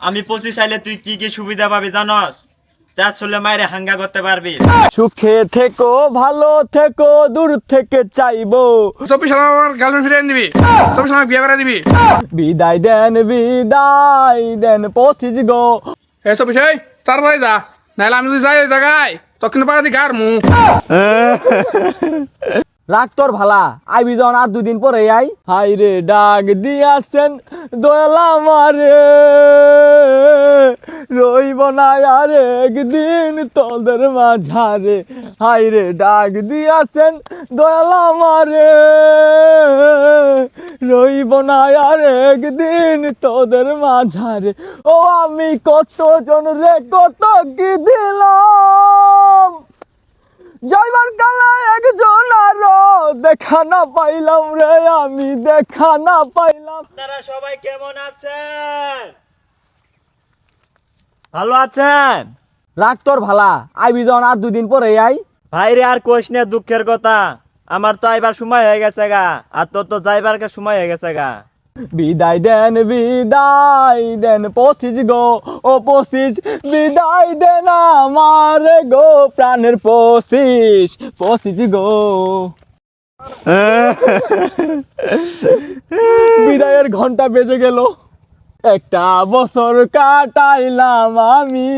আমি পঁচিশ আইলে তুই কি কি সুবিধা পাবি জানস? যা চলে মায়ের হাঙ্গা করতে পারবি। সুখে থেকো ভালো থেকো দূর থেকে চাইব। চব্বিশ সালে আমার গার্লফ্রেন্ড ফিরে দিবি। চব্বিশ সালে বিয়ে করে দিবি। বিদায় দেন বিদায় দেন পঁচিশ গো। এ চব্বিশ এই তাড়াতাড়ি যা। নাহলে আমি যদি যাই ওই জায়গায় তখন দি গার মুখ রাগ তোর ভালা। আইবি যখন আর দুদিন পরে আই হাই রে, ডাক দিয়াছেন দয়ালা মারে রইব না আর একদিন তোদের মাঝারে। হাই রে, ডাক দিয়াছেন দয়ালা মারে রইব না আর একদিন তোদের মাঝারে। ও আমি কত জন রে, কত কি দিলাম? যাইবার কালা একজন আরও দেখা না পাইলাম রে আমি দেখা না পাইলাম। আপনারা সবাই কেমন আছেন? ভালো আছেন? রাগ তোর ভালা আইবি যখন আর দুদিন পরে আই। ভাই রে আর নে দুঃখের কথা। আমার তো আইবার সময় হয়ে গেছে গা আর তোর তো যাইবার সময় হয়ে গেছে গা। বিদায় দেন বিদায় দেন, পঁচিশ গো, ও পঁচিশ, বিদায় দেন আমার গো প্রাণের পঁচিশ পঁচিশ গো। বিদায়ের ঘণ্টা বেজে গেল, একটা বছর কাটাইলাম আমি।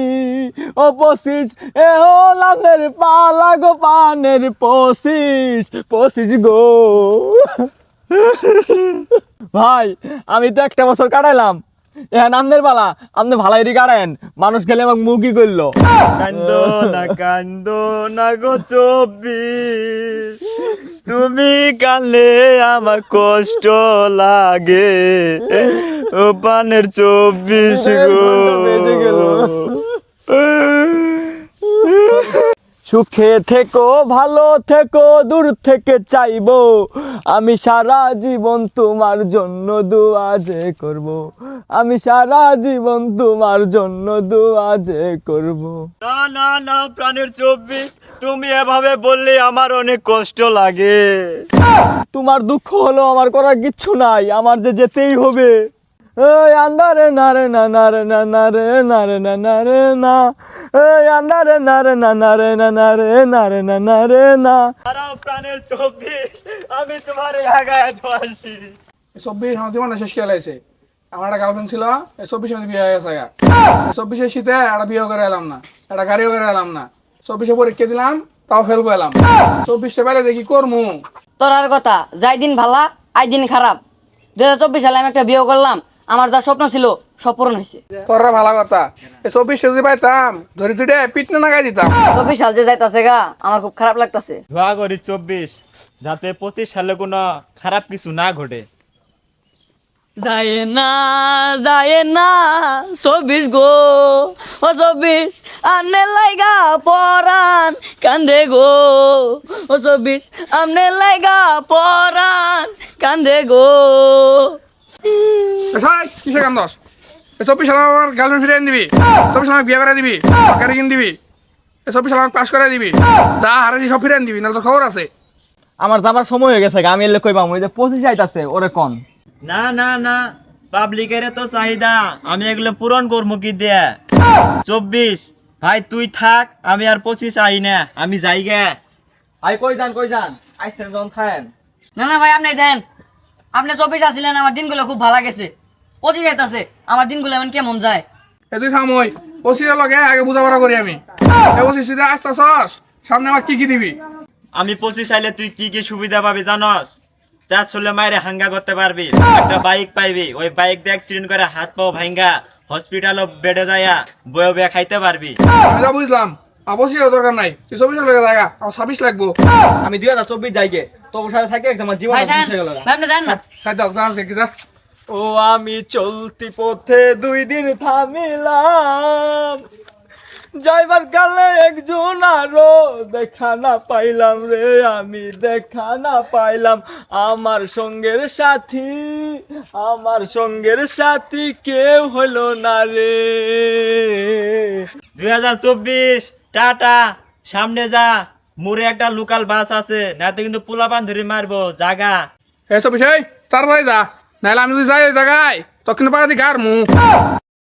ও পঁচিশ, এ হলামের পালা গো পানের পঁচিশ পঁচিশ গো। ভাই আমি তো একটা বছর কাটাইলাম। এখন আমদের পালা আপনি ভালাইরি কাটায়েন মানুষ খেলে আমাকে মুখই করল। কান্দো না কান্দো না গো চব্বিশ। তুমি কালে আমার কষ্ট লাগে। ও পানের চব্বিশ গো। গেল। সুখে থেকো ভালো থেকো দূর থেকে চাইব। আমি সারা জীবন তোমার জন্য দোয়া যে করব। আমি সারা জীবন তোমার জন্য দোয়া যে করব। না না না প্রাণের চব্বিশ তুমি এভাবে বললে আমার অনেক কষ্ট লাগে। তোমার দুঃখ হলো আমার করার কিচ্ছু নাই আমার যে যেতেই হবে। এই আন্দারে না রে না না রে না না রে না রে না না রে না এই আন্দারে না রে না প্রাণের চব্বিশ আমি তোমার আগায় ধোয়াছি চব্বিশ আমার শেষ আমার একটা গার্লফ্রেন্ড ছিল এই চব্বিশ বিয়ে হয়ে গেছে শীতে একটা বিয়ে করে এলাম না একটা গাড়িও করে এলাম না। চব্বিশে পরীক্ষা দিলাম তাও ফেল পেলাম। চব্বিশটা বেলে দেখি করমু। তোর আর কথা যাই দিন ভালা আই দিন খারাপ। দু হাজার চব্বিশ সালে আমি একটা বিয়ে করলাম আমার যা স্বপ্ন ছিল সব পূরণ হয়েছে। তোরা ভালো কথা। এই চব্বিশে যদি পাইতাম ধরি দুইটা পিটনে নাগাই দিতাম। চব্বিশ সাল যে যাইতাছে গা আমার খুব খারাপ লাগতাছে। দোয়া করি চব্বিশ যাতে পঁচিশ সালে কোনো খারাপ কিছু না ঘটে। যায় না যায় না চব্বিশ গো ও চব্বিশ আমনে লাইগা পরান কান্দে গো। ও চব্বিশ আমনে লাইগা পরান কান্দে গো। কিসে কান দশ চব্বিশ সালে আমার গার্লফ্রেন্ড ফিরে দিবি। চব্বিশ সালে বিয়ে করে দিবি গাড়ি কিনে দিবি। চব্বিশ সালে পাস করে দিবি। যা হারাইছি সব ফিরে দিবি নাহলে তো খবর আছে। আমার যাবার সময় হয়ে গেছে আমি এলে কইবাম ওই যে পঁচিশ আইতাছে ওরে কন। না না না পাবলিকের তো চাহিদা। আমি এগুলো পূরণ করব কি দিয়ে? চব্বিশ ভাই তুই থাক আমি আর পঁচিশ আই না আমি যাই গে। আই কই যান কই যান? আইসেন জন থাকেন না না ভাই আপনি দেন আপনি চব্বিশ আসছিলেন আমার দিনগুলো খুব ভালো গেছে। পঁচিশ যাইতাছে আমার দিনগুলো এমন কেমন যায়? এই তুই সাময় পঁচিশের লগে আগে বুঝাপড়া করি আমি। তুই আসতেছস সামনে আমার কি কি দিবি? আমি পঁচিশ আইলে তুই কি কি সুবিধা পাবি জানস? যা চলে মায়ের হাঙ্গা করতে পারবি। একটা বাইক পাইবি। ওই বাইক দিয়ে অ্যাক্সিডেন্ট করে হাত পাও ভাঙ্গা হসপিটালও বেডে যায়া বয়ে বয়ে খাইতে পারবি। যা বুঝলাম। পঁচিশের দরকার নাই। তুই চব্বিশের লগে জায়গা আমার ছাব্বিশ লাগবো। আমি দুই হাজার চব্বিশ যাইগে। তোর সাথে থাকে আমার জীবন শেষ হয়ে গেল না। ও আমি চলতি পথে দুই দিন থামিলাম। যাইবার কালে একজন আরও দেখা না পাইলাম রে আমি দেখা না পাইলাম। আমার সঙ্গের সাথী আমার সঙ্গের সাথী কেউ হলো না রে। দুই হাজার চব্বিশ টাটা সামনে যা। মুরে একটা লোকাল বাস আছে নাতে কিন্তু পোলাপান ধরে মারবো জাগা। চব্বিশ এই তাড়াতাড়ি যা। নাহলে আমি যদি যাই ওই জায়গায়। তখন পাড়া দি গার মুখ।